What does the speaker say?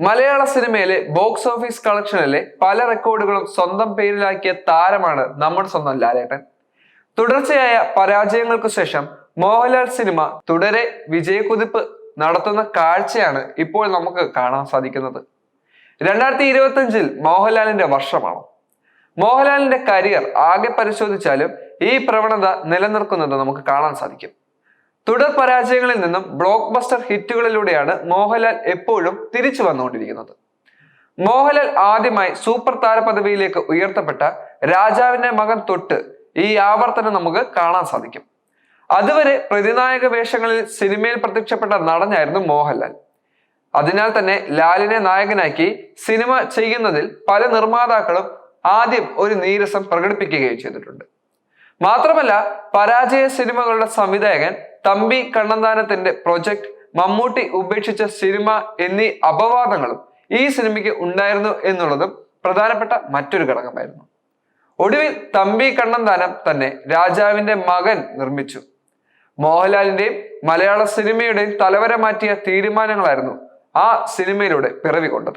മലയാള സിനിമയിലെ box office കളക്ഷനിലെ പല റെക്കോർഡുകളും സ്വന്തം പേരിലാക്കിയ താരമാണ് നമ്മുടെ സ്വന്തം ലാലേട്ടൻ. തുടർച്ചയായ പരാജയങ്ങൾക്കു ശേഷം മോഹൻലാൽ സിനിമ തുടരെ വിജയക്കുതിപ്പ് നടത്തുന്ന കാഴ്ചയാണ് ഇപ്പോൾ നമുക്ക് കാണാൻ സാധിക്കുന്നത്. രണ്ടായിരത്തി ഇരുപത്തി അഞ്ചിൽ മോഹൻലാലിന്റെ വർഷമാണ്. മോഹൻലാലിന്റെ കരിയർ ആകെ പരിശോധിച്ചാലും ഈ പ്രവണത നിലനിർക്കുന്നത് നമുക്ക് കാണാൻ സാധിക്കും. തുടർ പരാജയങ്ങളിൽ നിന്നും ബ്ലോക്ക് ബസ്റ്റർ ഹിറ്റുകളിലൂടെയാണ് മോഹൻലാൽ എപ്പോഴും തിരിച്ചു വന്നുകൊണ്ടിരിക്കുന്നത്. മോഹൻലാൽ ആദ്യമായി സൂപ്പർ താര പദവിയിലേക്ക് ഉയർത്തപ്പെട്ട രാജാവിന്റെ മകൻ തൊട്ട് ഈ ആവർത്തനം നമുക്ക് കാണാൻ സാധിക്കും. അതുവരെ പ്രതിനായക വേഷങ്ങളിൽ സിനിമയിൽ പ്രത്യക്ഷപ്പെട്ട നടനായിരുന്നു മോഹൻലാൽ. അതിനാൽ തന്നെ ലാലിനെ നായകനാക്കി സിനിമ ചെയ്യുന്നതിൽ പല നിർമ്മാതാക്കളും ആദ്യം ഒരു നീരസം പ്രകടിപ്പിക്കുകയും ചെയ്തിട്ടുണ്ട്. മാത്രമല്ല പരാജയ സിനിമകളുടെ സംവിധായകൻ തമ്പി കണ്ണന്താനത്തിന്റെ പ്രൊജക്ട് മമ്മൂട്ടി ഉപേക്ഷിച്ച സിനിമ എന്നീ അപവാദങ്ങളും ഈ സിനിമയ്ക്ക് ഉണ്ടായിരുന്നു എന്നുള്ളതും പ്രധാനപ്പെട്ട മറ്റൊരു ഘടകമായിരുന്നു. ഒടുവിൽ തമ്പി കണ്ണന്താനം തന്നെ രാജാവിന്റെ മകൻ നിർമ്മിച്ചു. മോഹൻലാലിന്റെയും മലയാള സിനിമയുടെയും തലവര മാറ്റിയ തീരുമാനങ്ങളായിരുന്നു ആ സിനിമയിലൂടെ പിറവി കൊണ്ടത്